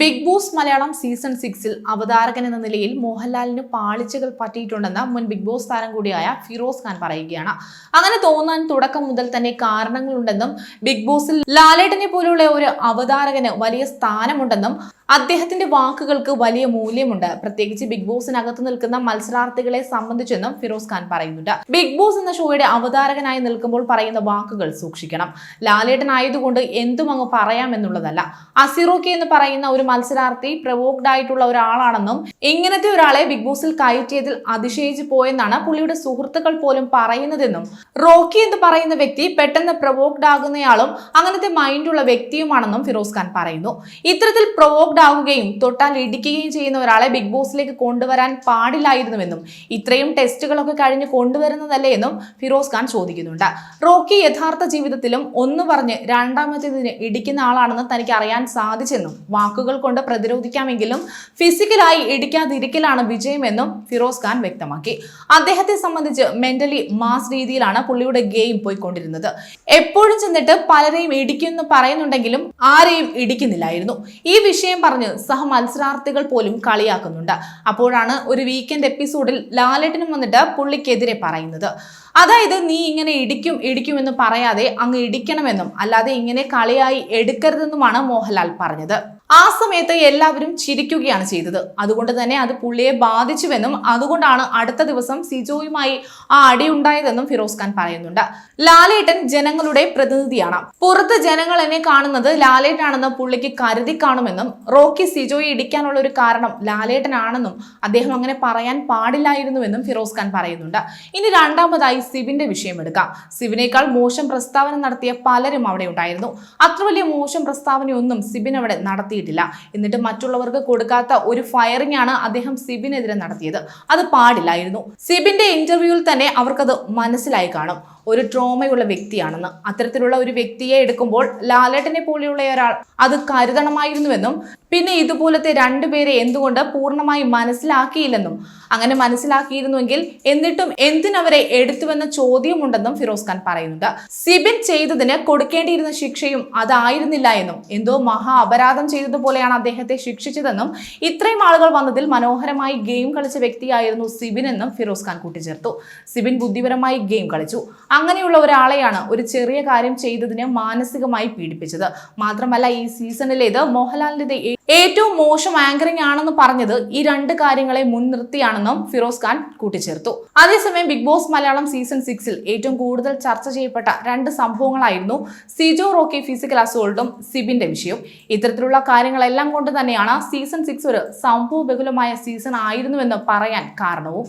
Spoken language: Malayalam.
ബിഗ് ബോസ് മലയാളം സീസൺ സിക്സിൽ അവതാരകൻ എന്ന നിലയിൽ മോഹൻലാലിന് പാളിച്ചകൾ പറ്റിയിട്ടുണ്ടെന്ന് മുൻ ബിഗ് ബോസ് താരം കൂടിയായ ഫിറോസ് ഖാൻ പറയുകയാണ്. അങ്ങനെ തോന്നാൻ തുടക്കം മുതൽ തന്നെ കാരണങ്ങളുണ്ടെന്നും ബിഗ് ബോസിൽ ലാലേട്ടനെ പോലുള്ള ഒരു അവതാരകന് വലിയ സ്ഥാനമുണ്ടെന്നും അദ്ദേഹത്തിന്റെ വാക്കുകൾക്ക് വലിയ മൂല്യമുണ്ട്. പ്രത്യേകിച്ച് ബിഗ് ബോസിനകത്ത് നിൽക്കുന്ന മത്സരാർത്ഥികളെ സംബന്ധിച്ചെന്നും ഫിറോസ് ഖാൻ പറയുന്നുണ്ട്. ബിഗ് ബോസ് എന്ന ഷോയുടെ അവതാരകനായി നിൽക്കുമ്പോൾ പറയുന്ന വാക്കുകൾ സൂക്ഷിക്കണം. ലാലേട്ടൻ ആയതുകൊണ്ട് എന്തും അങ്ങ് പറയാമെന്നുള്ളതല്ല. അസിറോക്കി എന്ന് പറയുന്ന ഒരു മത്സരാർത്ഥി പ്രവോക്ഡ് ആയിട്ടുള്ള ഒരാളാണെന്നും ഇങ്ങനത്തെ ഒരാളെ ബിഗ് ബോസിൽ കയറ്റിയതിൽ അതിശയിച്ചു പോയെന്നാണ് പുള്ളിയുടെ സുഹൃത്തുക്കൾ പോലും പറയുന്നതെന്നും റോക്കി എന്ന് പറയുന്ന വ്യക്തി പെട്ടെന്ന് പ്രവോക്ഡ് ആകുന്നയാളും അങ്ങനത്തെ മൈൻഡുള്ള വ്യക്തിയുമാണെന്നും ഫിറോസ് ഖാൻ പറയുന്നു. ഇത്തരത്തിൽ പ്രവോക്ഡ് ആവുകയും തൊട്ടാൽ ഇടിക്കുകയും ചെയ്യുന്ന ഒരാളെ ബിഗ് ബോസിലേക്ക് കൊണ്ടുവരാൻ പാടില്ലായിരുന്നുവെന്നും ഇത്രയും ടെസ്റ്റുകളൊക്കെ കഴിഞ്ഞ് കൊണ്ടുവരുന്നതല്ലേ എന്നും ഫിറോസ് ഖാൻ ചോദിക്കുന്നുണ്ട്. റോക്കി യഥാർത്ഥ ജീവിതത്തിലും ഒന്ന് പറഞ്ഞ് രണ്ടാമത്തേതിന് ഇടിക്കുന്ന ആളാണെന്ന് തനിക്ക് അറിയാൻ സാധിച്ചെന്നും വാക്കുകൾ കൊണ്ട് പ്രതിരോധിക്കാമെങ്കിലും ഫിസിക്കലായി ഇടിക്കാതിരിക്കലാണ് വിജയമെന്നും ഫിറോസ് ഖാൻ വ്യക്തമാക്കി. അദ്ദേഹത്തെ സംബന്ധിച്ച് മെന്റലി മാസ് രീതിയിലാണ് പുള്ളിയുടെ ഗെയിം പോയിക്കൊണ്ടിരുന്നത്. എപ്പോഴും ചെന്നിട്ട് പലരെയും ഇടിക്കുമെന്ന് പറയുന്നുണ്ടെങ്കിലും ആരെയും ഇടിക്കുന്നില്ലായിരുന്നു. ഈ വിഷയം പറഞ്ഞ് സഹ മത്സരാർത്ഥികൾ പോലും കളിയാക്കുന്നുണ്ട്. അപ്പോഴാണ് ഒരു വീക്കെൻഡ് എപ്പിസോഡിൽ ലാലേട്ടനും വന്നിട്ട് പുള്ളിക്കെതിരെ പറയുന്നത്. അതായത് നീ ഇങ്ങനെ ഇടിക്കും ഇടിക്കുമെന്ന് പറയാതെ അങ്ങ് ഇടിക്കണമെന്നും അല്ലാതെ ഇങ്ങനെ കളിയായി എടുക്കരുതെന്നുമാണ് മോഹൻലാൽ പറഞ്ഞത്. ആ സമയത്ത് എല്ലാവരും ചിരിക്കുകയാണ് ചെയ്തത്. അതുകൊണ്ട് തന്നെ അത് പുള്ളിയെ ബാധിച്ചുവെന്നും അതുകൊണ്ടാണ് അടുത്ത ദിവസം സിജോയുമായി ആ അടി ഉണ്ടായതെന്നും ഫിറോസ് ഖാൻ പറയുന്നുണ്ട്. ലാലേട്ടൻ ജനങ്ങളുടെ പ്രതിനിധിയാണ്. പുറത്ത് ജനങ്ങൾ എന്നെ കാണുന്നത് ലാലേട്ടനാണെന്ന് പുള്ളിക്ക് കരുതി കാണുമെന്നും റോക്കി സിജോയെ ഇടിക്കാനുള്ള ഒരു കാരണം ലാലേട്ടനാണെന്നും അദ്ദേഹം അങ്ങനെ പറയാൻ പാടില്ലായിരുന്നുവെന്നും ഫിറോസ് ഖാൻ പറയുന്നുണ്ട്. ഇനി രണ്ടാമതായി സിബിന്റെ വിഷയം എടുക്കാം. സിബിനേക്കാൾ മോശം പ്രസ്താവന നടത്തിയ പലരും അവിടെ ഉണ്ടായിരുന്നു. അത്ര വലിയ മോശം പ്രസ്താവനയൊന്നും സിബിൻ അവിടെ നടത്തിയിട്ടില്ല എന്നിട്ട് മറ്റുള്ളവർക്ക് കൊടുക്കാത്ത ഒരു ഫയറിംഗ് ആണ് അദ്ദേഹം സിബിനെതിരെ നടത്തിയത്. അത് പാടില്ലായിരുന്നു. സിബിന്റെ ഇന്റർവ്യൂവിൽ തന്നെ അവർക്കത് മനസ്സിലായി കാണും. ഒരു ട്രോമയുള്ള വ്യക്തിയാണെന്ന്. അത്തരത്തിലുള്ള ഒരു വ്യക്തിയെ എടുക്കുമ്പോൾ ലാലേട്ടനെ പോലെയുള്ള ഒരാൾ അത് കരുതണമായിരുന്നുവെന്നും പിന്നെ ഇതുപോലത്തെ രണ്ടുപേരെ എന്തുകൊണ്ട് പൂർണമായി മനസ്സിലാക്കിയില്ലെന്നും അങ്ങനെ മനസ്സിലാക്കിയിരുന്നുവെങ്കിൽ എന്നിട്ടും എന്തിനവരെ എടുത്തുവെന്ന ചോദ്യമുണ്ടെന്നും ഫിറോസ് ഖാൻ പറയുന്നുണ്ട്. സിബിൻ ചെയ്തതിന് കൊടുക്കേണ്ടിയിരുന്ന ശിക്ഷയും അതായിരുന്നില്ല എന്നും എന്തോ മഹാ അപരാധം ചെയ്തതുപോലെയാണ് അദ്ദേഹത്തെ ശിക്ഷിച്ചതെന്നും ഇത്രയും ആളുകൾ വന്നതിൽ മനോഹരമായി ഗെയിം കളിച്ച വ്യക്തിയായിരുന്നു സിബിൻ എന്നും ഫിറോസ് ഖാൻ കൂട്ടിച്ചേർത്തു. സിബിൻ ബുദ്ധിപരമായി ഗെയിം കളിച്ചു. അങ്ങനെയുള്ള ഒരാളെയാണ് ഒരു ചെറിയ കാര്യം ചെയ്തതിന് മാനസികമായി പീഡിപ്പിച്ചത്. മാത്രമല്ല ഈ സീസണിലേത് മോഹൻലാലിന്റെ ഏറ്റവും മോശം ആങ്കറിംഗ് ആണെന്ന് പറഞ്ഞത് ഈ രണ്ട് കാര്യങ്ങളെ മുൻനിർത്തിയാണെന്നും ഫിറോസ് ഖാൻ കൂട്ടിച്ചേർത്തു. അതേസമയം ബിഗ് ബോസ് മലയാളം സീസൺ സിക്സിൽ ഏറ്റവും കൂടുതൽ ചർച്ച ചെയ്യപ്പെട്ട രണ്ട് സംഭവങ്ങളായിരുന്നു സിജോ റോക്കി ഫിസിക്കൽ അസോൾട്ടും സിബിന്റെ വിഷയം ഇത്തരത്തിലുള്ള കാര്യങ്ങളെല്ലാം കൊണ്ട് തന്നെയാണ് സീസൺ സിക്സ് ഒരു സംഭവബഹുലമായ സീസൺ ആയിരുന്നുവെന്ന് പറയാൻ കാരണവും.